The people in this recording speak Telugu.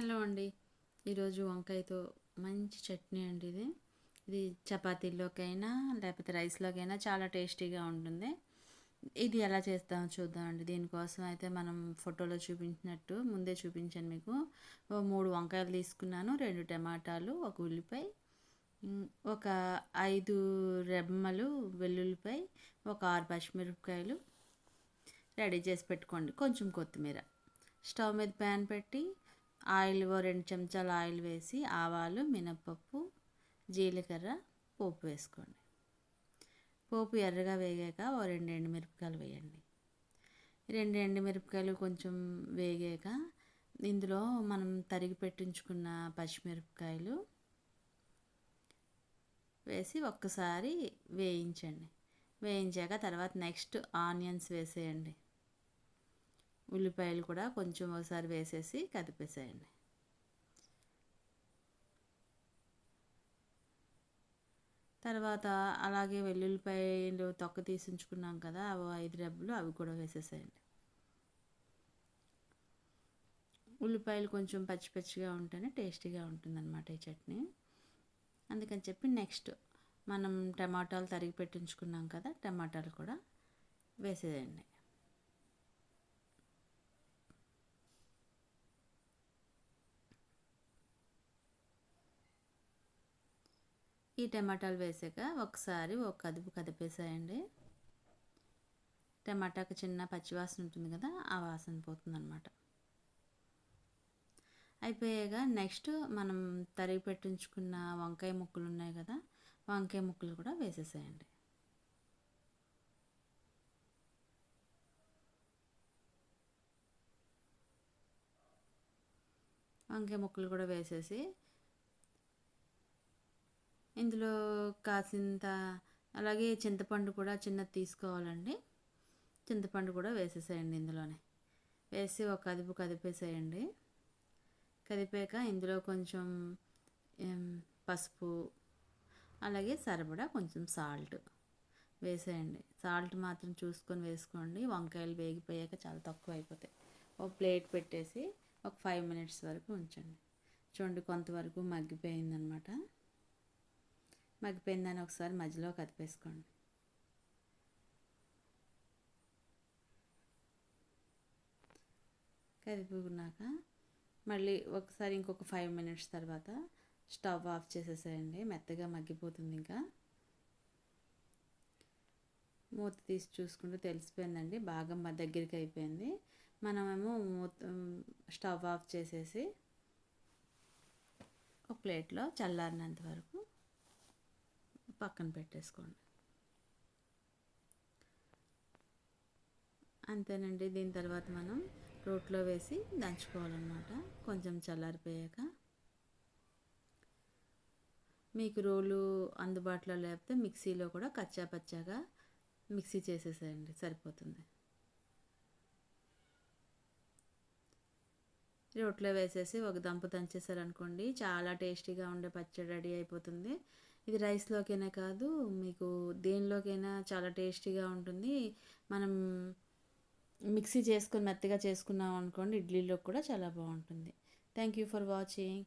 హలో అండి. ఈరోజు వంకాయతో మంచి చట్నీ అండి ఇది. ఇది చపాతీల్లోకైనా లేకపోతే రైస్లోకైనా చాలా టేస్టీగా ఉంటుంది. ఇది ఎలా చేస్తామో చూద్దామండి దీనికోసం అయితే మనం ఫోటోలో చూపించినట్టు ముందే చూపించాను మీకు. ఓ మూడు వంకాయలు తీసుకున్నాను రెండు టమాటాలు ఒక ఉల్లిపాయ ఒక ఐదు రెమ్మలు వెల్లుల్లిపాయ ఒక ఆరు పచ్చిమిరపకాయలు రెడీ చేసి పెట్టుకోండి. కొంచెం కొత్తిమీర. స్టవ్ మీద ప్యాన్ పెట్టి ఆయిల్ ఓ రెండు చెంచాలు ఆయిల్ వేసి ఆవాలు మినప్పప్పు జీలకర్ర పోపు వేసుకోండి. పోపు ఎర్రగా వేగాక ఓ రెండు ఎండుమిరపకాయలు వేయండి. రెండు ఎండుమిరపకాయలు కొంచెం వేగాక ఇందులో మనం తరిగి పెట్టించుకున్న పచ్చిమిరపకాయలు వేసి ఒక్కసారి వేయించండి. వేయించాక తర్వాత నెక్స్ట్ ఆనియన్స్ వేసేయండి. ఉల్లిపాయలు కూడా కొంచెం ఒకసారి వేసేసి కదిపేసేయండి. తర్వాత అలాగే వెల్లుల్లిపాయలు తొక్క తీసించుకున్నాం కదా అవి ఐదు రెబ్బలు అవి కూడా వేసేసేయండి. ఉల్లిపాయలు కొంచెం పచ్చి పచ్చిగా ఉంటేనే టేస్టీగా ఉంటుందన్నమాట ఈ చట్నీ. అందుకని చెప్పి నెక్స్ట్ మనం టమాటాలు తరిగి పెట్టించుకున్నాం కదా టమాటాలు కూడా వేసేయండి. ఈ టమాటాలు వేసాక ఒకసారి ఒక కదుపు కదిపేసేయండి. టమాటాకు చిన్న పచ్చివాసన ఉంటుంది కదా ఆ వాసన పోతుందన్నమాట. అయిపోయాక నెక్స్ట్ మనం తరిగి పెట్టించుకున్న వంకాయ ముక్కలు ఉన్నాయి కదా వంకాయ ముక్కలు కూడా వేసేసేయండి. వంకాయ ముక్కలు కూడా వేసేసి ఇందులో కాసింత అలాగే చింతపండు కూడా చిన్నది తీసుకోవాలండి. చింతపండు కూడా వేసేసేయండి ఇందులోనే. వేసి ఒక కదుపు కదిపేసేయండి. కదిపాక ఇందులో కొంచెం పసుపు అలాగే సరిపడా కొంచెం సాల్ట్ వేసేయండి. సాల్ట్ మాత్రం చూసుకొని వేసుకోండి. వంకాయలు వేగిపోయాక చాలా తక్కువ అయిపోతాయి. ఒక ప్లేట్ పెట్టేసి ఒక ఫైవ్ మినిట్స్ వరకు ఉంచండి. చూడండి కొంతవరకు మగ్గిపోయిందనమాట. మగ్గిపోయిందని ఒకసారి మధ్యలో కదిపేసుకోండి. కదిపుకున్నాక మళ్ళీ ఒకసారి ఇంకొక ఫైవ్ మినిట్స్ తర్వాత స్టవ్ ఆఫ్ చేసేసేయండి. మెత్తగా మగ్గిపోతుంది ఇంకా. మూత తీసి చూసుకుంటూ తెలిసిపోయిందండి. బాగా మా దగ్గరికి అయిపోయింది. మనమేమో మూత స్టవ్ ఆఫ్ చేసేసి ఒక ప్లేట్లో చల్లారినంత వరకు పక్కన పెట్టేసుకోండి. అంతేనండి దీని తర్వాత మనం రోట్లో వేసి దంచుకోవాలన్నమాట. కొంచెం చల్లారిపోయాక. మీకు రోలు అందుబాటులో లేకపోతే మిక్సీలో కూడా కచ్చా పచ్చాగా మిక్సీ చేసేసేయండి సరిపోతుంది. రోట్లో వేసేసి ఒక దంపు దంచేసారనుకోండి చాలా టేస్టీగా ఉండే పచ్చడి రెడీ అయిపోతుంది. ఇది రైస్లోకైనా కాదు మీకు దేనిలోకైనా చాలా టేస్టీగా ఉంటుంది. మనం మిక్సీ చేసుకొని మెత్తగా చేసుకున్నాం అనుకోండి ఇడ్లీలో కూడా చాలా బాగుంటుంది. Thank you for watching.